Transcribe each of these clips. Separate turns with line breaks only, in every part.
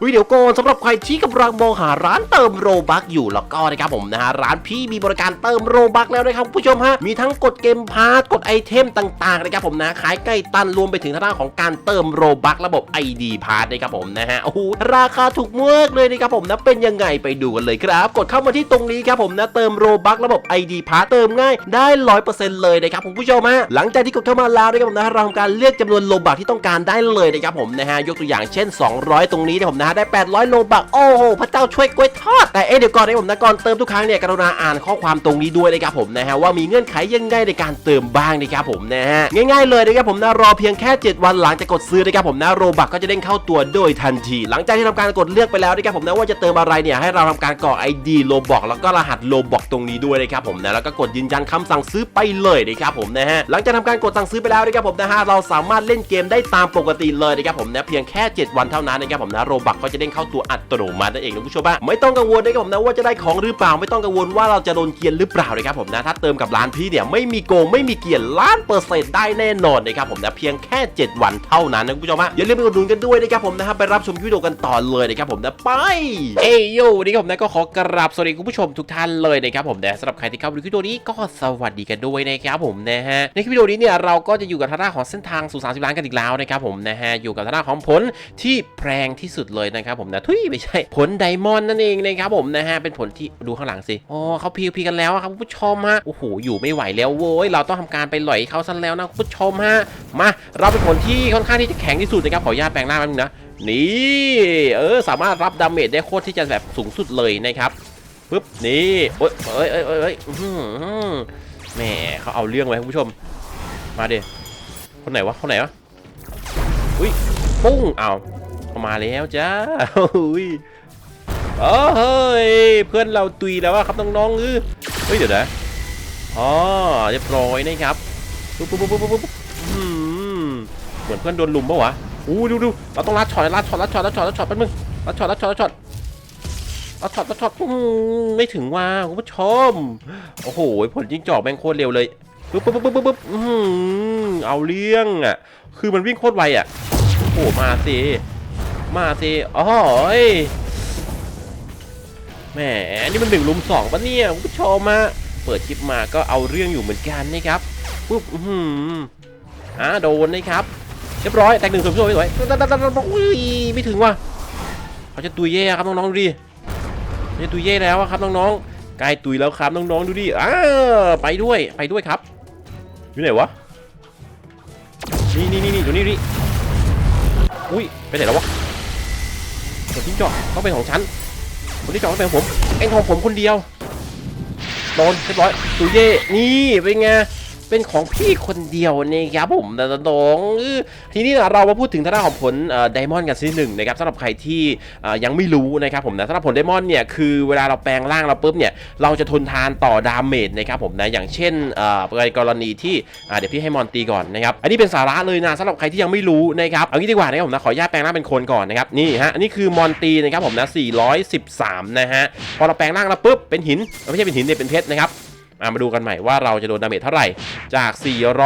เฮ้ยเดี๋ยวก่อนสำหรับใครที่กำลังมองหาร้านเติมโรบักอยู่แล้วก็นะครับผมนะฮะร้านพี่มีบริการเติมโรบักแล้วนะครับผู้ชมฮะมีทั้งกดเกมพาร์ตกดไอเทมต่างๆนะครับผมนะขายใกล้ตันรวมไปถึงทางด้านของการเติมโรบักระบบ ID พาร์ตนะครับผมนะฮะโอ้โหราคาถูกมากเลยนะครับผมนะเป็นยังไงไปดูกันเลยครับ กดเข้ามาที่ตรงนี้ครับผมนะเติมโรบักระบบ ID พาร์ตเติมง่ายได้ร้อยเปอร์เซ็นต์เลยนะครับคุณผู้ชมฮะหลังจากที่กดเข้ามาแล้วนะครับผมนะเราทำการเลือกจำนวนโลบักที่ต้องการได้เลยนะครับผมนะฮะยกตัวอย่างเช่น 200 ตรงนี้นะผมนะได้ 800 โลบักโอ้โหพระเจ้าช่วยกล้วยทอด แต่เอ๊ะเดี๋ยวก่อนนะครับผมนะก่อนเติมทุกครั้งเนี่ยกรุณาอ่านข้อความตรงนี้ด้วยนะครับผมนะฮะว่ามีเงื่อนไขยังไงในการเติมบ้างนะครับผมนะฮะง่ายๆเลยนะครับผมนะรอเพียงแค่ 7 วันหลังจากกดซื้อนะครับผมนะโรบักก็จะเด้งเข้าตัวโดยทันที หลังจากที่ทำการกดเลือกไปแล้วนะครับผมนะว่าจะเติมอะไรเนี่ยให้เราทำการกรอก ID โลบอกแล้วก็รหัสโลบอกตรงนี้ด้วยนะครับผมนะแล้วก็กดยืนยันคำสั่งซื้อไปเลยนะครับผมนะฮะหลังจากทำการกดสั่งซื้อไปแล้วนะครับผมนะฮะเราสามารถเล่นเกมได้ตามปกติเลยนะครับผมนะเพียงแค่ 7 วันเท่านั้นนะครับผมนะโรบักก็จะเด้งเข้าตัวอัตโนมัตินั่นเองนะผู้ชมอะไม่ต้องกังวลนะครับผมนะว่าจะได้ของหรือเปล่าไม่ต้องกังวลว่าเราจะโดนเกียนหรือเปล่านะครับผมนะถ้าเติมกับร้านพี่เนี่ยไม่มีโกงไม่มีเกียนล้านเปอร์เซ็นต์ได้แน่นอนนะครับผมนะเพียงแค่ 7 วันเท่านั้นนะคุณผู้ชมอะอย่าลืมไปอุดหนุนกันด้วยนะครับผมนะฮะไปรับชมวิดีโอกันต่อเลยนะครับผมนะไปเอ้ยโยวันนี้ผมนะก็ขอกราบสวัสดีคุณผู้ชมทุกท่านเลยนะครับผมนะสำหรับใครที่เข้ามาดูคลิปวิดีโอนี้ก็สวัสดีกันด้วยนะครับผมนะฮะในคลิปวิดีโอนี้เนี่ยเราก็จะอยู่กับทางด้านของเส้นทางสู่30ล้านกันอีกแล้วนะครับผมนะฮะอยู่กับทางด้านของผลที่แพงที่สุดเลยนะครับผมนะทุยไม่ใช่ผลไดมอนด์นั่นเองนะครับผมนะฮะเป็นผลที่ดูข้างหลังสิอ๋อเขาพีพีกันแล้วครับผู้ชมฮะโอ้โหอยู่ไม่ไหวแล้วโว้ยเราต้องทำการไปหล่อยเขาซะแล้วนะผู้ชมฮะมาเราเป็นผลที่ค่อนข้างที่จะแข็งที่สุดนะครับขออนุญาตแปลงร่างแป๊บนึงนะนี่เออสามารถรับดาเมจได้โคตรที่จะแบบสูงสุดเลยนะครับปึ๊บนี่โอ้ยเอ้ยเอ้ยเอ้ยแหมเขาเอาเรื่องไว้คุณผู้ชม มาเดิคนไหนวะคนไหนวะอุ้ยปุ้งเอา มาแล้วจ้าอุ้ยเอ้ยเพื่อนเราตุยแล้วว่าครับน้องๆเออเฮ้ยเดี๋ยวนะอ๋อเรียบร้อยนะครับปุ๊บปุ๊บปุ๊บปุ๊บปุ๊บเหมือนเพื่อนโดนลุมปะวะอู้ดูดูเราต้องลัดช็อตลัดช็อตลัดช็อตลัดช็อตลัดช็อตแป๊บนึงลัดช็อตลัดช็อตลัดช็อตลัดช็อตลัดช็อตไม่ถึงว่าคุณผู้ชมโอ้โหผลยิงจอกแม่งโคตรเร็วเลยปุ๊บปุ๊บปุ๊บปุ๊บปุ๊บเอาเรื่องอะ คือมันวิ่งโคตรไวอะโอ้โหมาสิ มาสิอ๋อเอ้ยแหมนี่มันหนึ่งลุมสองปะเนี่ยคุณผู้ชมมาเปิดคลิปมาก็เอาเรื่องอยู่เหมือนกันนะครับปุ๊บอื้อหืออ่าโดนนะครับเรียบร้อยแตกหนึ่งสวยสวยสวยไม่ถึงว่ะเขาจะตุยเย่ครับน้องๆดูดิจะตุยเย่แล้วครับน้องๆใกล้ตุยแล้วครับน้องๆดูดิอ้าไปด้วยไปด้วยครับอยู่ไหนวะนี่นี่นี่นี่อยู่นี่นี่อุ้ยไปไหนแล้ววะ คนที่จอดต้องเป็นของฉันคนที่จอดต้องเป็นของผมเอ็งของผมคนเดียวโดนเรียบร้อยตุเย่นี่เป็นไง เป็นของพี่คนเดียวนี่ครับผมแต่ตรงทีนี้เรามาพูดถึงทางด้านของผลไดมอนด์กันสักนิดหนึ่งนะครับสำหรับใครที่ยังไม่รู้นะครับผมนะสำหรับผลไดมอนด์เนี่ยคือเวลาเราแปลงร่างเราปุ๊บเนี่ยเราจะทนทานต่อดาเมจนะครับผมนะอย่างเช่นในกรณีที่เดี๋ยวพี่ให้มอนตีก่อนนะครับอันนี้เป็นสาระเลยนะสำหรับใครที่ยังไม่รู้นะครับเอางี้ดีกว่านะครับผมนะขออนุญาตแปลงร่างเป็นคนก่อนนะครับนี่ฮะอันนี้คือมอนตีนะครับผมนะ413นะฮะพอเราแปลงร่างแล้วปุ๊บเป็นหินไม่ใช่เป็นหินเนี่ยเป็นเพชรนะครับ มาดูกันใหม่ว่าเราจะโดนดาเมจเท่าไหร่จาก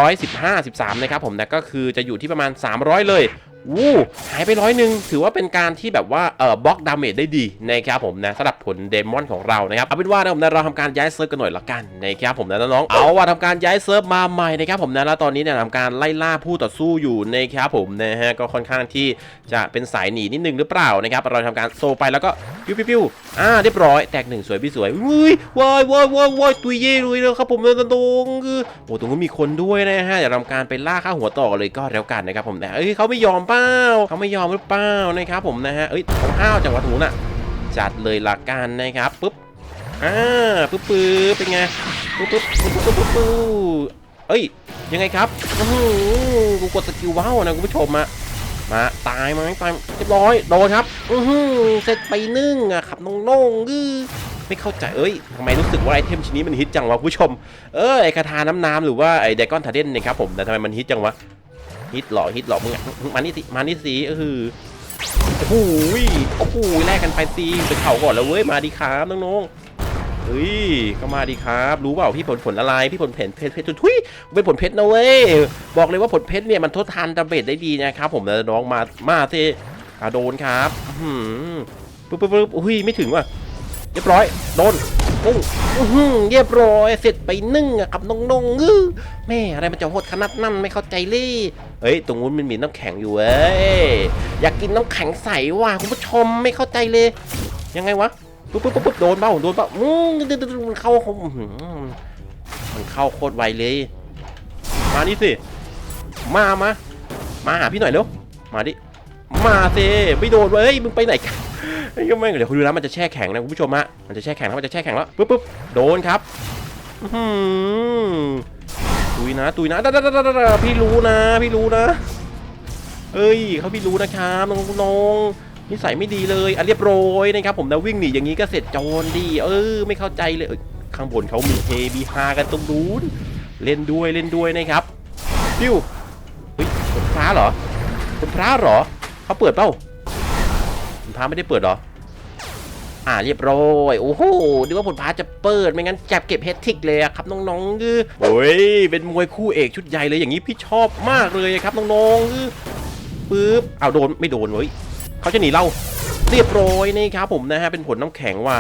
415 13 นะครับผมนะก็คือจะอยู่ที่ประมาณ 300 เลย วู้หายไปร้อยหนึ่งถือว่าเป็นการที่แบบว่าเออบล็อกดาเมจได้ดีนะครับผมนะสำหรับผลเดมอนของเรานะครับเอาเป็นว่านะผมนะเราทำการย้ายเซิร์ฟกันหน่อยละกันนะครับผมนะน้องๆเอาว่าทำการย้ายเซิร์ฟมาใหม่นะครับผมนะแล้วตอนนี้เนี่ยทำการไล่ล่าผู้ต่อสู้อยู่นะครับผมนะฮะก็ค่อนข้างที่จะเป็นสายหนีนิดนึงหรือเปล่านะครับเราทำการโซไปแล้วก็ปิ้วปิ้วพิวอ่าเรียบร้อยแตกหนึ่งสวยพี่สวยอุ้ยวายวายวายวายตุยเย่เลยนะครับผมนะตรงคือโอ้ตรงนู้มีคนด้วยนะฮะเดี๋ยวทำการไปล่าข้าหัวต่อเลยก็แล้วกันนะครับผมนะเอ้ยเขาไม่ยอมเปล่าเขาไม่ยอมหรือเปล่านะครับผมนะฮะเอ้ยของห้าวจังหวะตรงนู้นอะ จัดเลยละกันนะครับปุ๊บอ่าปุ๊บปุ๊บเป็นไงปุ๊บปุ๊บปุ๊บปุ๊บปุ๊บเอ้ยยังไงครับโอ้โหกูกดสกิลว้าวนะคุณผู้ชมอะมาตายไหมตายเรียบร้อยโดนครับอือหือเสร็จไปนึ่งอะขับน้องๆอือไม่เข้าใจเอ้ยทำไมรู้สึกว่าไอเทมชิ้นนี้มันฮิตจังวะคุณผู้ชมเออไอคาถาน้ำน้ำหรือว่าไอเดกอนทาเดนเนี่ยครับผมแต่ทำไมมันฮิตจังวะ ฮิตหรอฮิตหรอมึงอมานี่สิมานี่สิเออโอ้โหยโอ้โหแลกกันไปซีไปเข่าก่อนแล้วเว้ยมาดีครับน้องๆเฮ้ยก็มาดีครับ รู้เปล่าพี่ผลผลอะไรพี่ผลเพชรเพชรเพชรทุยเป็นผลเพชรนะเว้ยบอกเลยว่าผลเพชรเนี่ยมันทดทานดาเมจได้ดีนะครับ ผมนะน้องมามาสิอ่าโดนครับอื้อหือปึ๊บปึ๊บปึ๊บอุ้ยไม่ถึงว่ะเรียบร้อยโดน ปุ้งอื้อหือเรียบร้อยเสร็จไปนึ่งอะครับน้องๆงื้อแม่อะไรมันจะโหดขนาดนั้นไม่เข้าใจเลยเฮ้ยตรงนู้นมันมีน้ำแข็งอยู่เว้ยอยากกินน้ำแข็งใสว่ะคุณผู้ชมไม่เข้าใจเลย ยังไงวะปุ๊บปุ๊บปุ๊บปุ๊บโดนเปล่าโดนเปล่าอืมดึ๊ดดึ๊ดดึ๊ดมันเข้ามันเข้าโคตรไวเลย มานี่สิมามามาหาพี่หน่อยเร็วมาดิมาสิไม่โดนเว้ยมึงไปไหนกัน ไอ้ก็ไม่เดี๋ยวคุณดูนะมันจะแช่แข็งนะคุณผู้ชมฮะมันจะแช่แข็งแล้วมันจะแช่แข็งแล้วปุ๊บปุ๊บโดนครับตุยนะตุยนะดดาดพี่รู้นะ พี่รู้นะเอ้ยเขาพี่รู้นะครับน้องน้องนิสัยไม่ดีเลยอะเรียบร้อยนะครับผมนะวิ่งหนีอย่างนี้ก็เสร็จโจรดี เออ ไม่เข้าใจเลยข้างบนเขามีเฮมีฮากันตรงนู้นเล่นด้วยเล่นด้วยนะครับปิ้วเฮ้ยผลพระเหรอผลพระเหรอเขาเปิดเปล่า พระไม่ได้เปิดหรอ อ่าเรียบร้อย โอ้โหดูว่าผลพระจะเปิด ไม่งั้นจับเก็บเฮดทิกเลยครับน้องๆคือโอ้ย เป็นมวยคู่เอกชุดใหญ่เลยอย่างนี้พี่ชอบมากเลยครับน้องๆคือปึ๊บเอาโดนไม่โดนเว้ยเขาจะหนีเราเรียบร้อยนี่ครับผมนะฮะเป็นผลน้ำแข็งว่า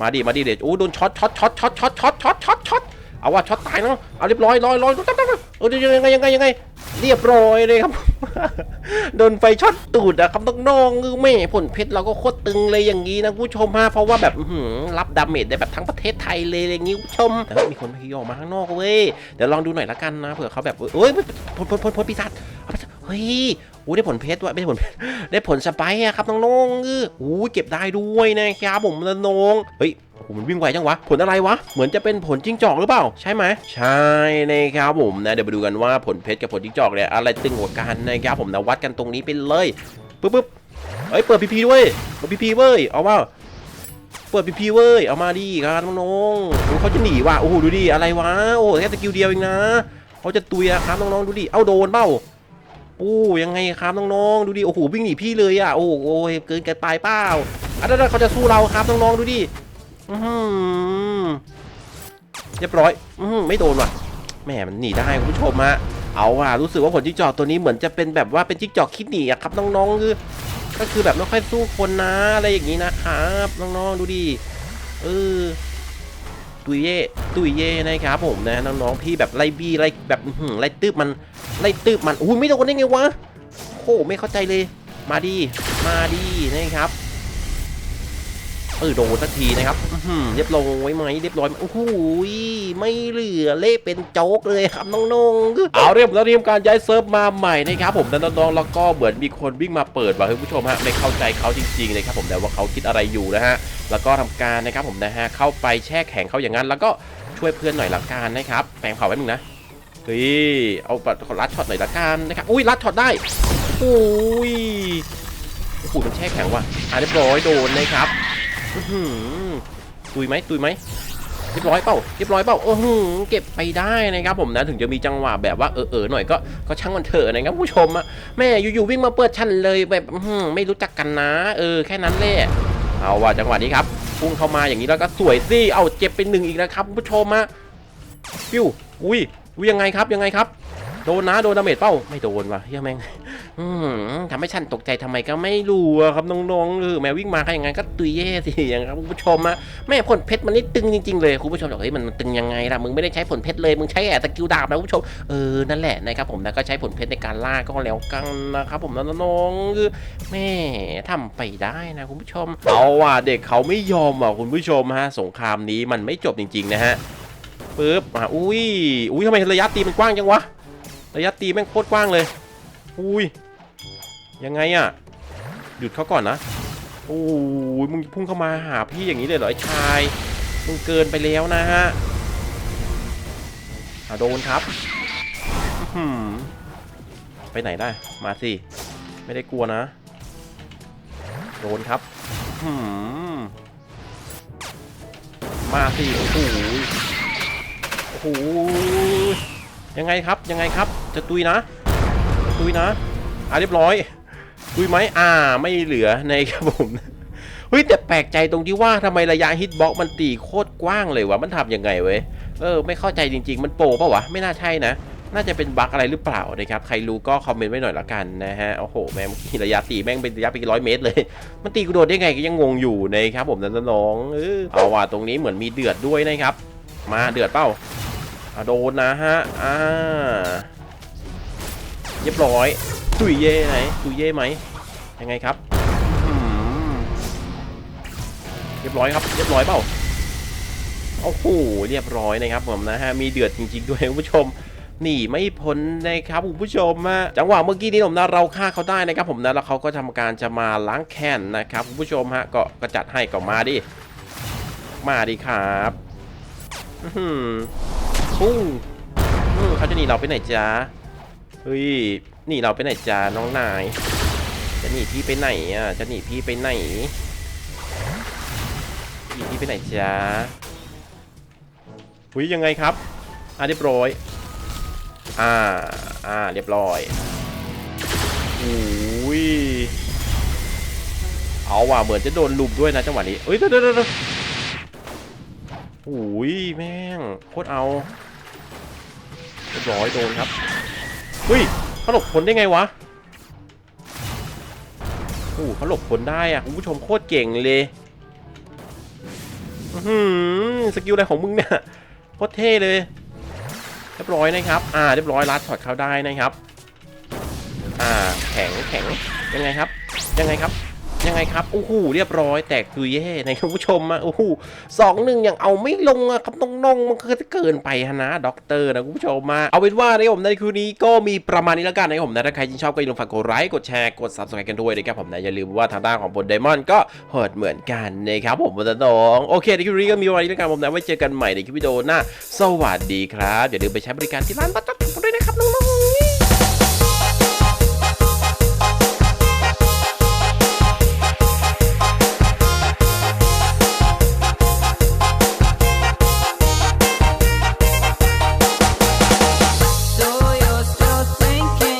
มาดิมาดิเด็ดโอ้โดนช็อตช็อตช็อตช็อตช็อตช็อตช็อตช็อตช็อตเอาว่าช็อตตายเนาะเอาเรียบร้อยร้อยร้อยเออยังไงยังไงยังไง เรียบร้อยเลยครับ โดนไฟช็อตตูดอะครับต้องๆคือแม่ผลเพชรเราก็โคตรตึงเลยอย่างนี้นะผู้ชมฮะเพราะว่าแบบรับดาเมจได้แบบทั้งประเทศไทยเลยอย่างนี้ผู้ชมแต่มีคนพยออกมาข้างนอกเว้ยเดี๋ยวลองดูหน่อยละกันนะเผื่อเขาแบบเอ้ยพลพลพลพิศดารเฮ้ย อู้ได้ผลเพชรด้วยไม่ใช่ผลเพชรได้ผลสไปร์อะครับน้องๆเอออู้เก็บได้ด้วยนะครับผมน้องเฮ้ยโอ้มันวิ่งไวจังวะ ผลอะไรวะ เหมือนจะเป็นผลจิ้งจอกหรือเปล่า ใช่ไหม ใช่นะครับผมนะ เดี๋ยวไปดูกันว่าผลเพชรกับผลจิ้งจอกเนี่ยอะไรตึงกว่ากันนะครับผมนะวัดกันตรงนี้ไปเลยปึ๊บปึ๊บเฮ้ยเปิดพีพีด้วยเปิดพีพีเว้ย เอาว่าเปิดพีพีเว้ย เอามาดิครับน้องๆเขาจะหนีว่ะ โอ้โหดูดิอะไรวะ โอ้โหแค่สกิลเดียวเองนะเขาจะตุยอะครับน้องๆดูดิ เอ้าโดนเปล่า โอ้ยังไงครับน้องๆดูดิโอ้โหวิ่งหนีพี่เลยอะโอ้โหเกินเกินไปเปล่าอะเดี๋ยวๆเขาจะสู้เราครับน้องๆดูดิอือหือเรียบร้อยอือหือไม่โดนว่ะแหมมันหนีได้คุณผู้ชมฮะเอาว่ะรู้สึกว่าผลจิ้งจอกตัวนี้เหมือนจะเป็นแบบว่าเป็นจิ้งจอกคิดหนีอะครับน้องๆคือก็คือแบบไม่ค่อยสู้คนนะอะไรอย่างนี้นะครับน้องๆดูดิเออตุยเย่ตุยเย่นะครับผมนะน้องๆพี่แบบไล่บี้ไล่แบบไล่ตืบมัน ไล่ตืบมันอุ้ไม่โดนได้ไงวะโอ้ไม่เข้าใจเลย มาดีมาดีนะครับเออโดนสักทีนะครับเรียบร้อยไหมเรียบร้อยโอ้โหไม่เหลือเละเป็นโจ๊กเลยครับน้องๆเอาเรียบร้อยเรียมการย้ายเซิร์ฟมาใหม่นะครับผมนะน้องๆแล้วก็เหมือนมีคนวิ่งมาเปิดว่ะคุณผู้ชมฮะไม่เข้าใจเขาจริงๆนะครับผมแต่ว่าเขาคิดอะไรอยู่นะฮะแล้วก็ทำการนะครับผมนะฮะเข้าไปแช่แข็งเขาอย่างนั้น แล้วก็ช่วยเพื่อนหน่อยละกันนะครับแปลงเผาไว้มึงนะ เฮ้ยเอาปัดขอรัดช็อตหน่อยละกันนะครับอุ้ยรัดช็อตได้อุ้ยโอ้โหมันแช่แข็งว่ะอะเรียบร้อยโดนนะครับตุยไหมตุยไหมเรียบร้อยเปล่าเรียบร้อยเปล่าโอ้โหเก็บไปได้นะครับผมนะถึงจะมีจังหวะแบบว่าเออเออหน่อยก็ก็ช่างมันเถอะนะครับผู้ชมอะแม่อยู่ๆวิ่งมาเปิดชั้นเลยแบบไม่รู้จักกันนะ เออแค่นั้นแหละเอาว่ะจังหวะนี้ครับพุ่งเข้ามาอย่างนี้แล้วก็สวยสิเอาเจ็บเป็นหนึ่งอีกนะครับผู้ชมฮะปิ้วอุ้ย ยยังไงครับยังไงครับ โดนนะโดนดาเมจเป้าไม่โดนว่ะเฮียแม่งทำให้ฉันตกใจทำไมก็ไม่รู้ครับน้องๆเออแมววิ่งมาก็อย่างงั้นก็ตุยเย่สิอย่างครับคุณผู้ชมอะแม่ผลเพชรมันนี่ตึงจริงๆเลยคุณผู้ชมบอกเฮ้ยมันตึงยังไงล่ะมึงไม่ได้ใช้ผลเพชรเลยมึงใช้แอบสกิลดาบนะคุณผู้ชมเออนั่นแหละนะครับผมนะก็ใช้ผลเพชรในการล่าก็แล้วกันนะครับผมน้องๆคือแม่ทำไปได้นะคุณผู้ชมเอาว่ะเด็กเขาไม่ยอมอะคุณผู้ชมฮะสงครามนี้มันไม่จบจริงๆนะฮะ ปึ๊บอะอุ้ยอุ้ยทำไมระยะตีมันกว้างจังวะระยะตีแม่งโคตรกว้างเลยอุ้ยยังไงอะหยุดเขาก่อนนะโอ้ยมึงพุ่งเข้ามาหาพี่อย่างนี้เลยเหรอไอ้ชายมึงเกินไปแล้วนะฮะอะโดนครับหือไปไหนได้มาสิไม่ได้กลัวนะโดนครับหืมมาสิโอ้โห โอ้โหยังไงครับยังไงครับ จะตุยนะตุยนะอะเรียบร้อยตุยไหมอ่าไม่เหลือในครับผมเฮ้ยแต่แปลกใจตรงที่ว่าทำไมระยะฮิตบ็อกมันตีโคตรกว้างเลยวะมันทำยังไงเว้ยเออไม่เข้าใจจริง ๆ มันโปรปล่าวะไม่น่าใช่นะน่าจะเป็นบั๊กอะไรหรือเปล่านะครับ ใครรู้ก็คอมเมนต์ไว้หน่อยละกันนะฮะ โอ้โห แม่งเมื่อกี้ระยะตีแม่งเป็นระยะไปร้อยเมตรเลย มันตีกูโดนได้ไงก็ยังงงอยู่นะครับผมนันน้องๆเออเอาว่ะตรงนี้เหมือนมีเดือดด้วยนะครับ มาเดือดเปล่า โดนนะฮะ อ่า เรียบร้อย ตุยเย่ไหน ตุยเย่ไหม ยังไงครับ เรียบร้อยครับ เรียบร้อยเปล่าโอ้โห เรียบร้อยนะครับผมนะฮะ มีเดือดจริงๆด้วยคุณผู้ชมหนีไม่พ้นนะครับคุณผู้ชมอะจังหวะเมื่อกี้นี้ผมนะเราฆ่าเขาได้นะครับผมนะแล้วเขาก็ทำการจะมาล้างแค้นนะครับคุณผู้ชมฮะก็กระจัดให้ก็มาดิ มาดิครับ พุ่งเขาจะหนีเราไปไหนจ๊ะเฮ้ยหนีเราไปไหนจ๊ะน้องนาย จะหนีพี่ไปไหนอะ จะหนีพี่ไปไหนหนีพี่ไปไหนจ๊ะหุยยังไงครับ อะเรียบร้อย อ่า อ่า เรียบร้อยโอ้ย เอาว่ะเหมือนจะโดนลุมด้วยนะจังหวะนี้เอ้ยเดี๋ยวเดี๋ยว เดี๋ยวโอ้ยแม่งโคตรเอาเรียบร้อยโดนครับเฮ้ยเขาหลบพ้นได้ไงวะโอ้เขาหลบพ้นได้อะคุณผู้ชมโคตรเก่งเลยอือสกิลอะไรของมึงเนี่ยโคตรเท่เลยเรียบร้อยนะครับ อ่าเรียบร้อยลัดช็อตเขาได้นะครับ อ่าแข็งแข็งยังไงครับ ยังไงครับ ยังไงครับโอ้โหเรียบร้อยแตกคือเย่ในคุณผู้ชมอะโอ้โหสองหนึ่งยังเอาไม่ลงอะครับน้องๆมันคือจะเกินไปฮะนะด็อกเตอร์นะคุณผู้ชมมาเอาเป็นว่าในผมในคืนนี้ก็มีประมาณนี้แล้วกันนะผมนะถ้าใครที่ชอบก็อย่าลืมฝากกดไลค์กดแชร์กด subscribe กันด้วยนะครับผมนะอย่าลืมว่าทางด้านของบนไดมอนด์ก็โหดเหมือนกันนะครับผมบนน้องโอเคในคลิปนี้ก็มีวันนี้แล้วกันผมนะไว้เจอกันใหม่ในคลิปวิดีโอหน้าสวัสดีครับอย่าลืมไปใช้บริการที่ร้านบัต